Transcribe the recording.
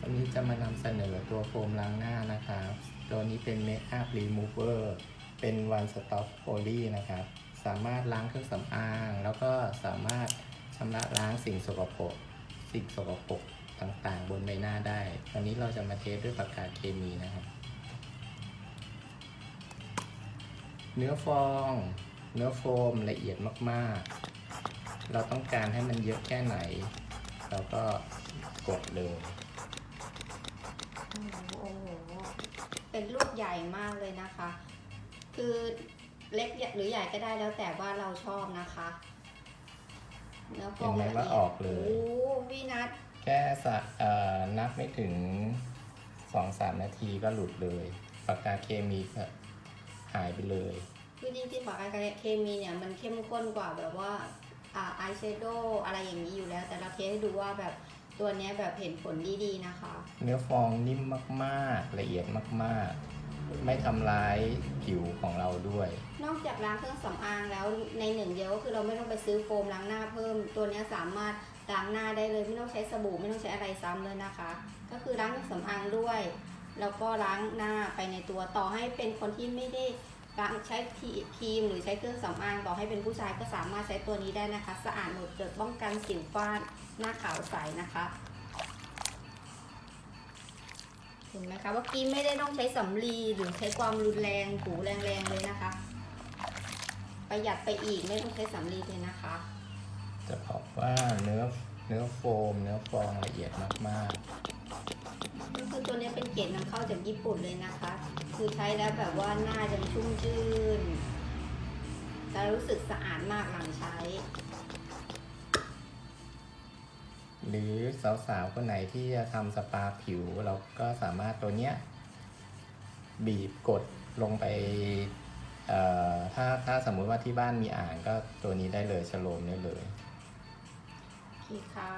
วันนี้จะมานำเสนอตัวโฟมล้างหน้านะครับ ตัวนี้เป็น Makeup Remover เป็น One Stop Poly นะครับ สามารถล้างเครื่องสำอาง แล้วก็สามารถชำระล้างสิ่งสกปรก สิ่งสกปรกต่างๆ บนใบหน้าได้ วันนี้เราจะมาเทสด้วยปากกาเคมีนะครับ เนื้อฟอง เนื้อโฟมละเอียดมากๆ เราต้องการให้มันเยอะแค่ไหน เราก็กดเลย โอ้โหโอ้โห เป็นลูกใหญ่มากเลยนะคะ คือเล็กหรือใหญ่ก็ได้แล้วแต่ว่าเราชอบนะคะเนื้อฟองเห็นไหมละว่าเอียดออกเลย โอ้พี่นัทแค่สะเอ่อนับไม่ถึงสองสามนาทีก็หลุดเลยปากกาเคมีก็หายไปเลย คือจริงๆปากกาเคมีเนี่ยมันเข้มข้นกว่าแบบว่าอ่าอายแชโดว์อะไรอย่างนี้อยู่แล้ว แต่เราเทสให้ดูว่าแบบ ตัวเนี้ยแบบเห็นผลดีๆนะคะ เนื้อฟองนิ่มมากๆ ละเอียดมากๆ ไม่ทำร้ายผิวของเราด้วย นอกจากล้างเครื่องสำอางแล้วในหนึ่งเดียวก็คือเราไม่ต้องไปซื้อโฟมล้างหน้าเพิ่ม ตัวเนี้ยสามารถล้างหน้าได้เลยไม่ต้องใช้สบู่ไม่ต้องใช้อะไรซ้ำเลยนะคะ ก็คือล้างเครื่องสำอางด้วย แล้วก็ล้างหน้าไปในตัวต่อให้เป็นคนที่ไม่ได้ ล้างใช้ครีมหรือใช้เครื่องสำอางต่อให้เป็นผู้ชายก็สามารถใช้ตัวนี้ได้นะคะ สะอาดหมดจดป้องกันสิวฟ้านหน้าขาวใสนะคะเห็นไหมคะว่ากี้ไม่ได้ต้องใช้สำลีหรือใช้ความรุนแรงถูแรงๆเลยนะคะ ประหยัดไปอีกไม่ต้องใช้สำลีเลยนะคะ จะบอกว่าเนื้อ เนื้อโฟม เนื้อฟองละเอียดมากก็คือตัวนี้เป็นเกรดนำเข้าจากญี่ปุ่นเลยนะคะ คือใช้แล้วแบบว่าหน้าจะชุ่มชื่นจะรู้สึกสะอาดมากหลังใช้ ๆ หรือสาวๆคนไหนที่จะทำสปาผิว เราก็สามารถตัวเนี้ย บีบกดลงไปเอ่อถ้าถ้าสมมุติว่าที่บ้านมีอ่างก็ตัวนี้ได้เลยชโลมได้เลย พี่ค่ะ